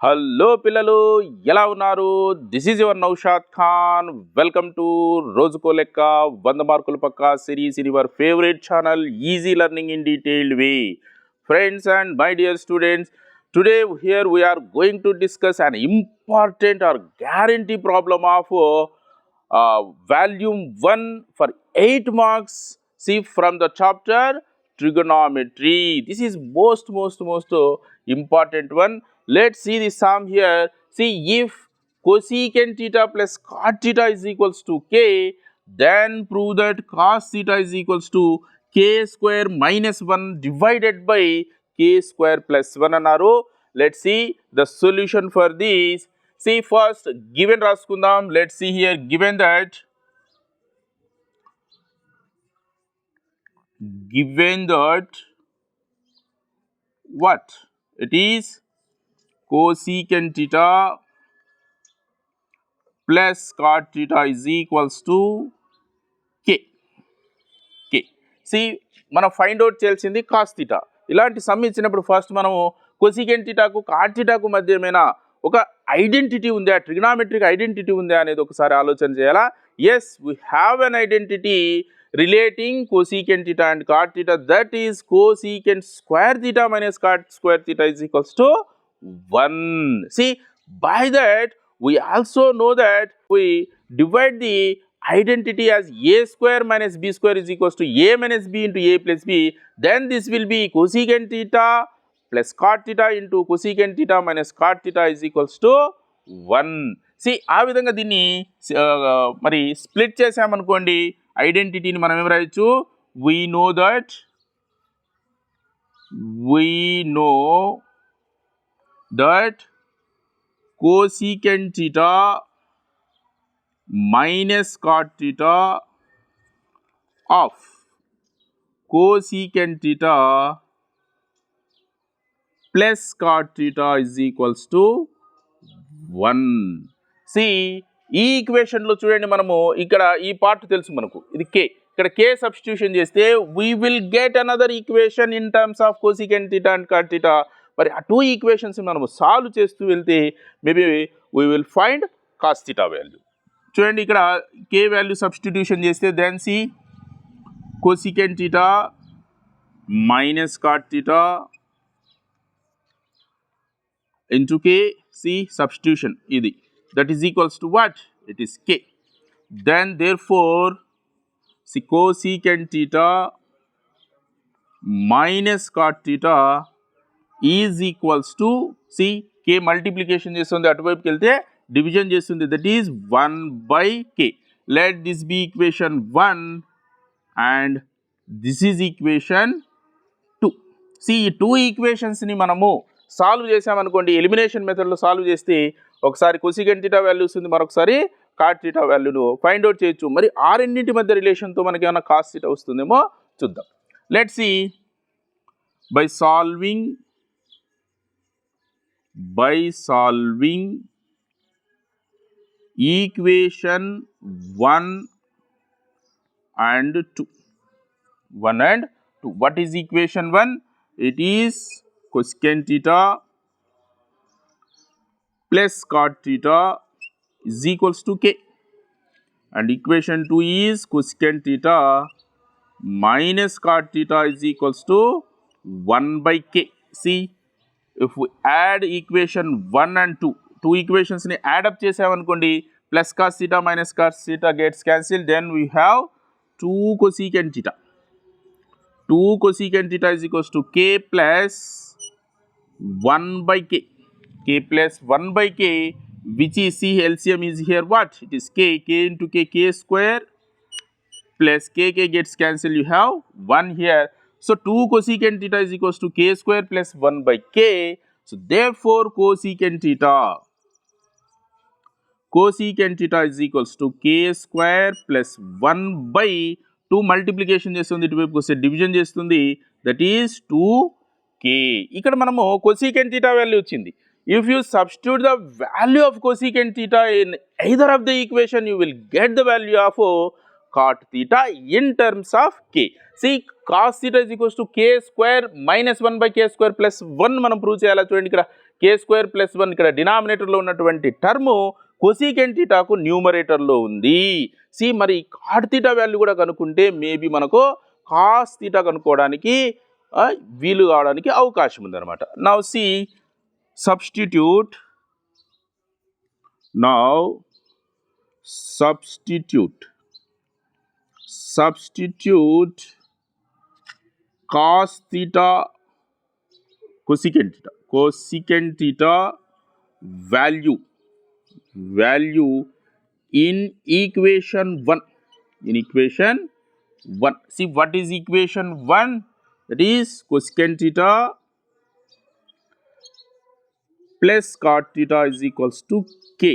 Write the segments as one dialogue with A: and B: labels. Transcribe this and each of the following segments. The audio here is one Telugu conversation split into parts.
A: హలో పిల్లలు ఎలా ఉన్నారు this is your Naushad Khan welcome to రోజుకో లెక్క వంద మార్కుల పక్క series in your favourite channel easy learning in detailed way friends and my dear students today here we are going to discuss an important or guarantee problem of uh, volume 1 for 8 marks see from the chapter trigonometry this is most most most uh, important one let's see the sum here see if cosecant theta plus cot theta is equals to k then prove that cos theta is equals to k square minus 1 divided by k square plus 1 అన్నారు let's see the solution for this see first given రాసుకుందాం let's see here given that given that what it is Cosecant theta plus cot theta is equals to k. k. See, మనం ఫైండ్ అవుట్ చేయాల్సింది కాస్ థీటా ఇలాంటి సమ్ ఇచ్చినప్పుడు ఫస్ట్ మనము కొసికెన్ థీటాకు కాట్ థీటాకు మధ్య ఏమైనా ఒక ఐడెంటిటీ ఉందా ట్రిగ్నామెట్రిక్ ఐడెంటిటీ ఉందా అనేది ఒకసారి ఆలోచన చేయాలా yes we have an identity relating cosecant theta and cot theta that is cosecant square theta minus cot square theta is equals to 1 see by that we also know that we divide the identity as a square minus b square is equals to a minus b into a plus b then this will be cosecant theta plus cot theta into cosecant theta minus cot theta is equals to 1 see ఆ విధంగా దీన్ని ఆ, మరి స్ప్లిట్ చేసామనుకోండి ఐడెంటిటీని మనం ఏం రాయొచ్చు we know that we know that cosecant theta minus cot theta of cosecant theta plus cot theta is equals to 1 see ఈ ఈక్వేషన్లో చూడండి మనము ఇక్కడ ఈ పార్ట్ తెలుసు మనకు. ఇది కే ఇక్కడ కే సబ్స్టిట్యూషన్ చేస్తే we will get another equation in terms of cosecant theta and cot theta మరి ఆ టూ ఈక్వేషన్స్ మనము సాల్వ్ చేస్తూ వెళ్తే maybe we will find cos theta value చూడండి ఇక్కడ కే వాల్యూ సబ్స్టిట్యూషన్ చేస్తే then see cosecant theta minus cot theta into k see substitution ఇది. That is equals to what it is k then therefore see cosecant theta minus cot theta is equals to see k multiplication చేస్తుంది అటువైపుకి వెళ్తే డివిజన్ చేస్తుంది. That is one by k let this be equation one and this is equation two see ఈ టూ ఈక్వేషన్స్ని మనము సాల్వ్ చేసామనుకోండి ఎలిమినేషన్ మెథడ్లో సాల్వ్ చేస్తే ఒకసారి కొసిగెంట్ థీటా వాల్యూస్ ఉంది మరొకసారి కాట్ థీటా వాల్యూను ఫైండ్ అవుట్ చేయొచ్చు. మరి ఆ రెండింటి మధ్య రిలేషన్తో మనకి ఏమైనా కాస్ట్ థీటా వస్తుందేమో చూద్దాం. Let see by solving by solving equation 1 and 2. 1 and 2. What is equation 1? It is cosecant theta plus cot theta is equals to k and equation 2 is cosecant theta minus cot theta is equals to 1 by k. See if we add equation 1 and 2, two equations ni add up చేసామనుకోండి plus cos theta minus cos theta gets cancelled then we have 2 cosecant theta 2 cosecant theta is equals to k plus 1 by k k plus 1 by k which is see LCM is here what it is k k into k k square plus k k gets cancelled you have 1 here so 2 cosecant theta is equals to k square plus 1 by k. So therefore cosecant theta cosecant theta is equals to k square plus 1 by two multiplication చేస్తుంది ఇటువైపుకి వస్తే డివిజన్ చేస్తుంది. దట్ ఈస్ టూ కే ఇక్కడ మనము కొసీకెంట్ థీటా వాల్యూ వచ్చింది if you substitute the value of cosecant theta in either of the equation you will get the value of cot theta in terms of k see cos theta is equals to k square minus one by k square plus one మనం ప్రూవ్ చేయాలా చూడండి ఇక్కడ. కే స్క్వేర్ ప్లస్ వన్ ఇక్కడ డినామినేటర్లో ఉన్నటువంటి టర్ము కొసీకెన్ థీటాకు న్యూమరేటర్లో ఉంది. సి మరి కాట్ థీటా వాల్యూ కూడా కనుక్కుంటే మేబీ మనకు కాస్ థీటా కనుక్కోవడానికి వీలు కావడానికి అవకాశం ఉందన్నమాట. Now see substitute now substitute. Substitute cos theta cosecant theta cosecant theta value value in equation 1 in equation 1 see what is equation 1 that is cosecant theta plus cot theta is equals to k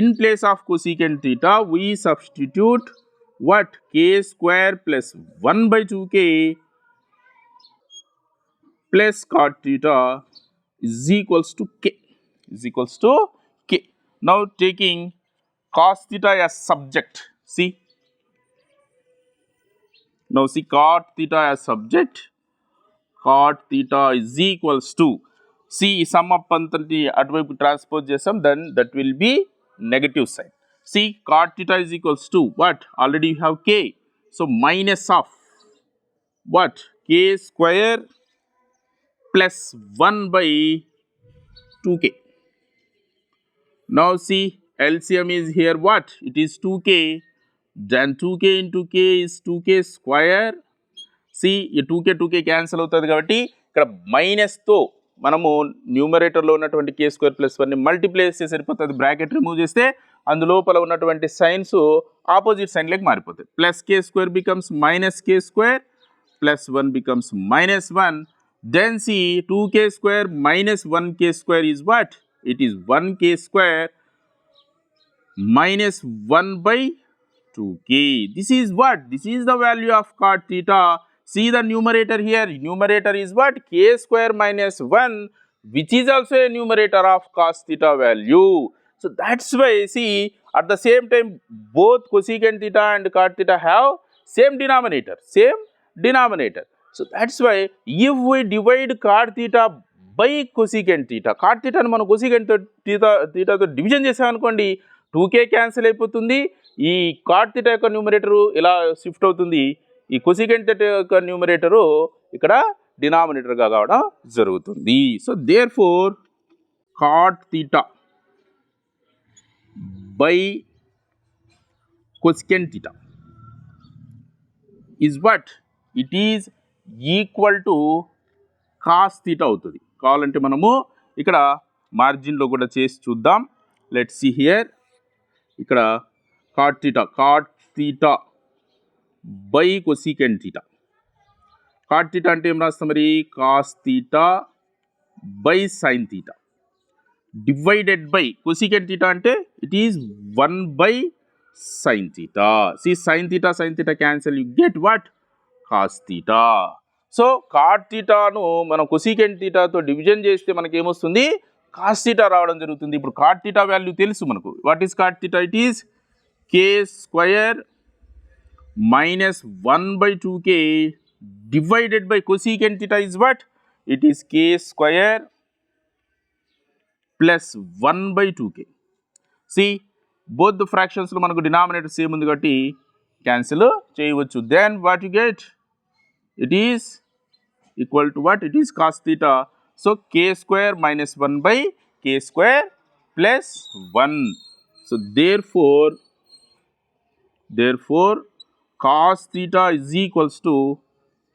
A: in place of cosecant theta we substitute what k square plus 1 by 2k plus cot theta is equals to k is equals to k now taking cos theta as subject see now see cot theta as subject cot theta is equals to see sum up అంతటి అటువైపు ట్రాన్స్పోజ్ చేసాం then that will be negative side See cot theta is equals to what already you have k so minus of what k square plus 1 by 2k now see LCM is here what it is 2k then 2k into k is 2k square See, ఈ టూకే టూకే క్యాన్సిల్ అవుతుంది కాబట్టి ఇక్కడ మైనస్తో మనము న్యూమరేటర్లో ఉన్నటువంటి కే స్క్వేర్ ప్లస్ వన్ని మల్టిప్లై చేస్తే సరిపోతుంది బ్రాకెట్ రిమూవ్ చేస్తే అందులోపల ఉన్నటువంటి సైన్స్ ఆపోజిట్ సైన్లోకి మారిపోతాయి plus k square becomes minus k square plus one becomes minus one then c two k square minus one k square is what it is one k square minus 1 by 2k. This is what? This is the value of cot theta. See the numerator here. Numerator is what? k square minus 1 which is also a numerator of cos theta value. So that's why see at the same time both cosecant theta and cot theta have same denominator. Same denominator. So that's why if we divide cot theta by cosecant theta cot తీటాను మనం కొసికెంట్ తీటా తీటాతో డివిజన్ చేసామనుకోండి టూ కే క్యాన్సిల్ అయిపోతుంది ఈ కాట్ తీటా యొక్క న్యూమరేటరు ఇలా షిఫ్ట్ అవుతుంది ఈ కొసికెంట్ తీటా యొక్క న్యూమరేటరు ఇక్కడ డినామినేటర్గా కావడం జరుగుతుంది so therefore cot theta by cosecant theta. Is what? It is equal to cos theta అవుతుంది. కావాలంటే మనము ఇక్కడ మార్జిన్లో కూడా చేసి చూద్దాం. లెట్ సి హియర్ ఇక్కడ cot theta cot theta by cosecant theta cot theta అంటే ఏం రాస్తాం మరి? Cos theta by sine theta divided by cosecant theta అంటే it is one by sine theta see sine theta sine theta cancel you get what cos theta so cot తీటాను మనం కొసికెన్ తీటాతో డివిజన్ చేస్తే మనకి ఏమొస్తుంది కాస్ తీటా రావడం జరుగుతుంది. ఇప్పుడు కాట్ తీటా వాల్యూ తెలుసు మనకు. What is cot theta it is k square minus one by two k divided by cosecant theta is what it is k square plus one by two k see both the ఫ్రాక్షన్స్లో మనకు డినామినేటర్ సేమ్ ఉంది కాబట్టి క్యాన్సిల్ చేయవచ్చు then what you get it is equal to what? It is cos theta. So, k square minus 1 by k square plus 1. So, therefore, therefore, cos theta is equals to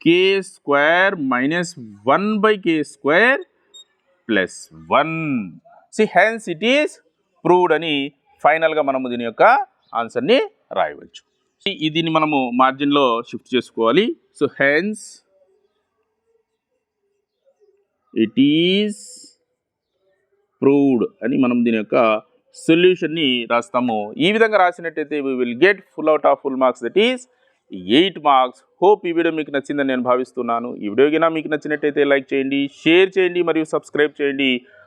A: k square minus 1 by k square plus 1. See, hence it is proved అని ఫైనల్గా మనము దీని యొక్క ఆన్సర్ని రాయవచ్చు. దీన్ని మనము మార్జిన్లో షిఫ్ట్ చేసుకోవాలి. So hence it is proved అని మనం దీని యొక్క సొల్యూషన్ని రాస్తాము. ఈ విధంగా రాసినట్టయితే we will get full out of full marks that is eight marks hope ఈ వీడియో మీకు నచ్చిందని నేను భావిస్తున్నాను. ఈ వీడియో మీకు నచ్చినట్టయితే లైక్ చేయండి షేర్ చేయండి మరియు సబ్స్క్రైబ్ చేయండి.